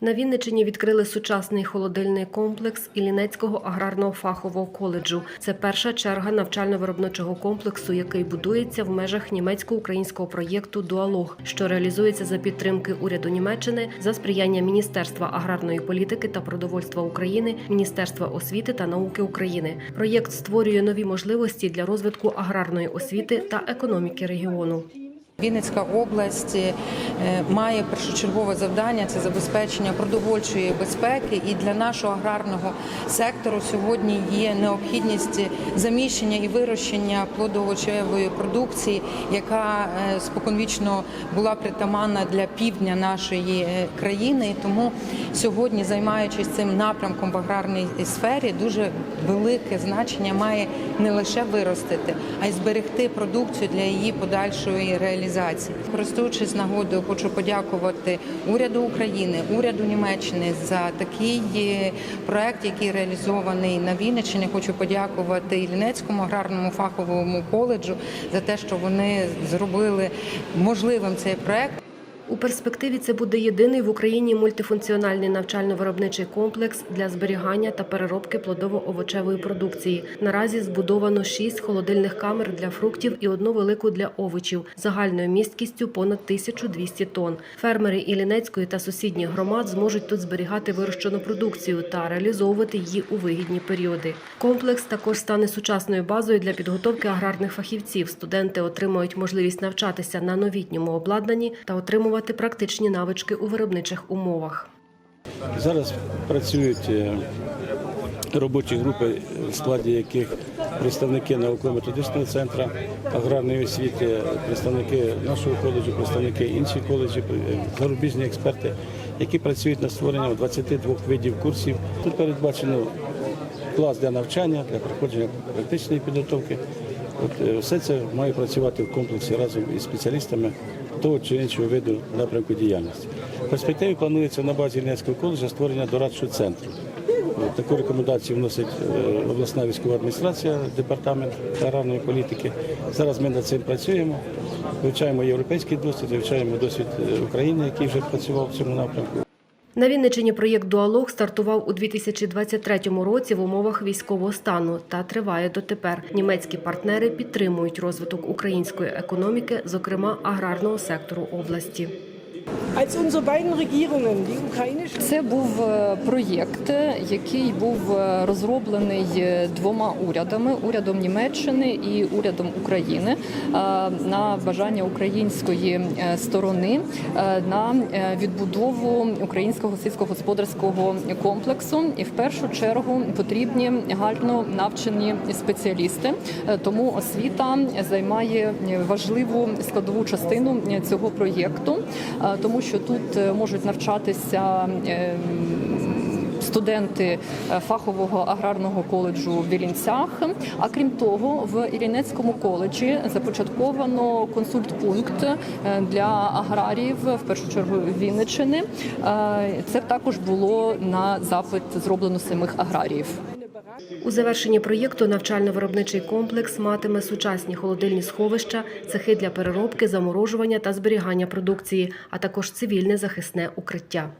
На Вінничині відкрили сучасний холодильний комплекс Іллінецького аграрного фахового коледжу. Це перша черга навчально-виробничого комплексу, який будується в межах німецько-українського проєкту Дуалог, що реалізується за підтримки уряду Німеччини за сприяння Міністерства аграрної політики та продовольства України, Міністерства освіти та науки України. Проєкт створює нові можливості для розвитку аграрної освіти та економіки регіону. Вінницька область е, має першочергове завдання це забезпечення продовольчої безпеки. І для нашого аграрного сектору сьогодні є необхідність заміщення і вирощення плодоовочевої продукції, яка е, споконвічно була притаманна для півдня нашої е, країни. І тому сьогодні, займаючись цим напрямком в аграрній сфері, дуже велике значення має не лише виростити, а й зберегти продукцію для її подальшої реалізації. Користуючись нагодою, хочу подякувати уряду України, уряду Німеччини за такий е, проект, який реалізований на Вінниччині. Хочу подякувати Іллінецькому аграрному фаховому коледжу за те, що вони зробили можливим цей проект. У перспективі це буде єдиний в Україні мультифункціональний навчально-виробничий комплекс для зберігання та переробки плодово-овочевої продукції. Наразі збудовано шість холодильних камер для фруктів і одну велику для овочів загальною місткістю понад 1200 тонн. Фермери Іллінецької та сусідніх громад зможуть тут зберігати вирощену продукцію та реалізовувати її у вигідні періоди. Комплекс також стане сучасною базою для підготовки аграрних фахівців. Студенти отримають можливість навчатися на новітньому обладнанні та отримувати практичні навички у виробничих умовах. Зараз працюють е, робочі групи, в складі яких представники науково-методичного центру аграрної освіти, представники нашого коледжу, представники інших коледжів, е, зарубіжні експерти, які працюють над створенням 22 видів курсів. Тут передбачено клас для навчання, для проходження практичної підготовки. От е, все це має працювати в комплексі разом із спеціалістами того чи іншого виду напрямку діяльності. В перспективі планується на базі Ільницького коледжу створення дорадчого центру. Таку рекомендацію вносить е, обласна військова адміністрація, департамент аграрної політики. Зараз ми над цим працюємо, вивчаємо європейський досвід, вивчаємо досвід е, України, який вже працював в цьому напрямку. На Вінничині проєкт Дуалог стартував у 2023 році в умовах військового стану та триває дотепер. Німецькі партнери підтримують розвиток української економіки, зокрема аграрного сектору області. Це був е, проєкт, який був е, розроблений е, двома урядами урядом Німеччини і урядом України на бажання української сторони на відбудову українського сільськогосподарського комплексу. І в першу чергу потрібні гарно навчені спеціалісти. Тому освіта займає важливу складову частину цього проєкту, тому що тут е, можуть навчатися. е, Студенти е, фахового аграрного коледжу в Вілінцях. А крім того, в Іллінецькому коледжі започатковано консультпункт для аграріїв, в першу чергу Вінничини. Це також було на запит зроблено самих аграріїв. У завершенні проєкту навчально-виробничий комплекс матиме сучасні холодильні сховища, цехи для переробки, заморожування та зберігання продукції, а також цивільне захисне укриття.